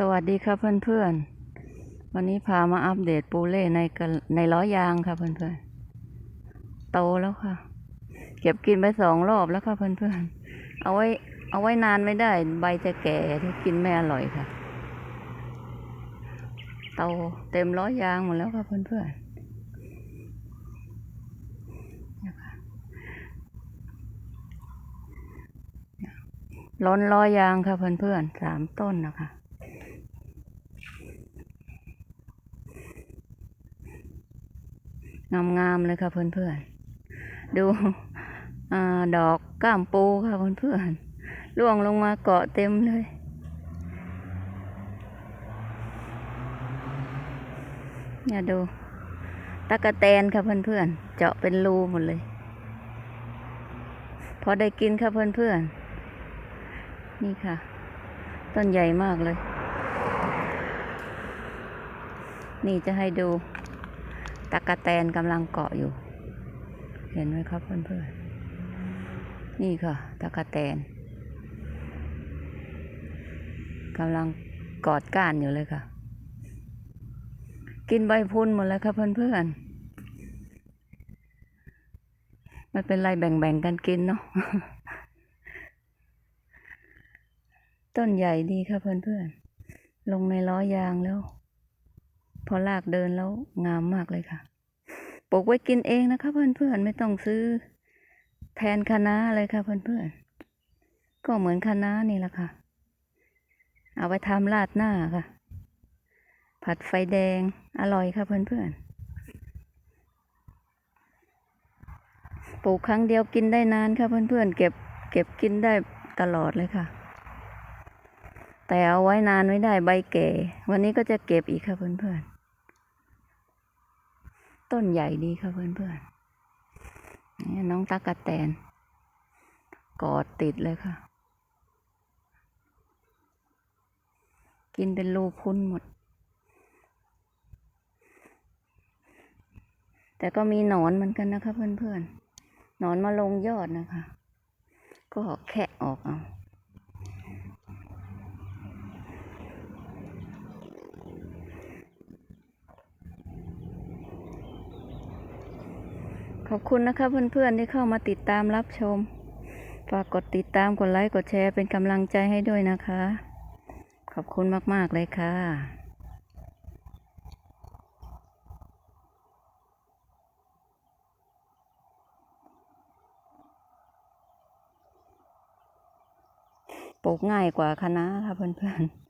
สวัสดีครับเพื่อนๆ วันนี้พามาอัปเดตปูเล่ในในล้อยางค่ะเพื่อนๆ โตแล้วค่ะ เก็บกินไปสองรอบแล้วค่ะเพื่อนๆ เอาไว้เอาไว้นานไม่ได้ ใบจะแก่ที่กินไม่อร่อยค่ะ โตเต็มล้อยางหมดแล้วค่ะเพื่อนๆล้นล้อยางค่ะเพื่อนๆสามต้นนะคะ งามๆเลยค่ะเพื่อนๆ ดูอดอกก้ามปูค่ะเพื่อนๆร่วงลงมาเกาะเต็มเลย เนี่ยดูตะกะแตนค่ะเพื่อนๆ เจาะเป็นรูหมดเลย พอได้กินค่ะเพื่อนๆ นี่ค่ะ ต้นใหญ่มากเลย นี่จะให้ดู ตะกะแตนกำลังเกาะอยู่ เห็นไหมครับเพื่อนๆ นี่ค่ะตะกะแตนกำลังกอดก้านอยู่เลยค่ะ กินใบพุนหมดแล้วครับเพื่อนๆไม่เป็นไรแบ่งๆกันกินเนาะ ต้นใหญ่ดีค่ะเพื่อนๆ ลงในล้อยางแล้ว พอลากเดินแล้วงามมากเลยค่ะ ปลูกไว้กินเองนะคะ เพื่อนๆไม่ต้องซื้อ แทนคะน้าเลยค่ะ เพื่อนๆก็เหมือนคะน้านี่แหละค่ะ เอาไปทำราดหน้าค่ะ ผัดไฟแดงอร่อยค่ะ เพื่อนๆปลูกครั้งเดียวกินได้นานค่ะเพื่อนๆเก็บเก็บกินได้ตลอดเลยค่ะ แต่เอาไว้นานไม่ได้ใบแก่วันนี้ก็จะเก็บอีกค่ะเพื่อนๆ ต้นใหญ่ดีค่ะเพื่อนๆนี่น้องตากะแตน กอดติดเลยค่ะ กินเป็นรูพุ้นหมด แต่ก็มีหนอนเหมือนกันนะคะเพื่อนๆหนอนมาลงยอดนะคะ ก็แคะออกเอา ขอบคุณนะคะเพื่อนๆที่เข้ามาติดตามรับชม ฝากกดติดตามกดไลค์กดแชร์เป็นกำลังใจให้ด้วยนะคะ ขอบคุณมากๆเลยค่ะปลูกง่ายกว่าคะน้าค่ะเพื่อนๆ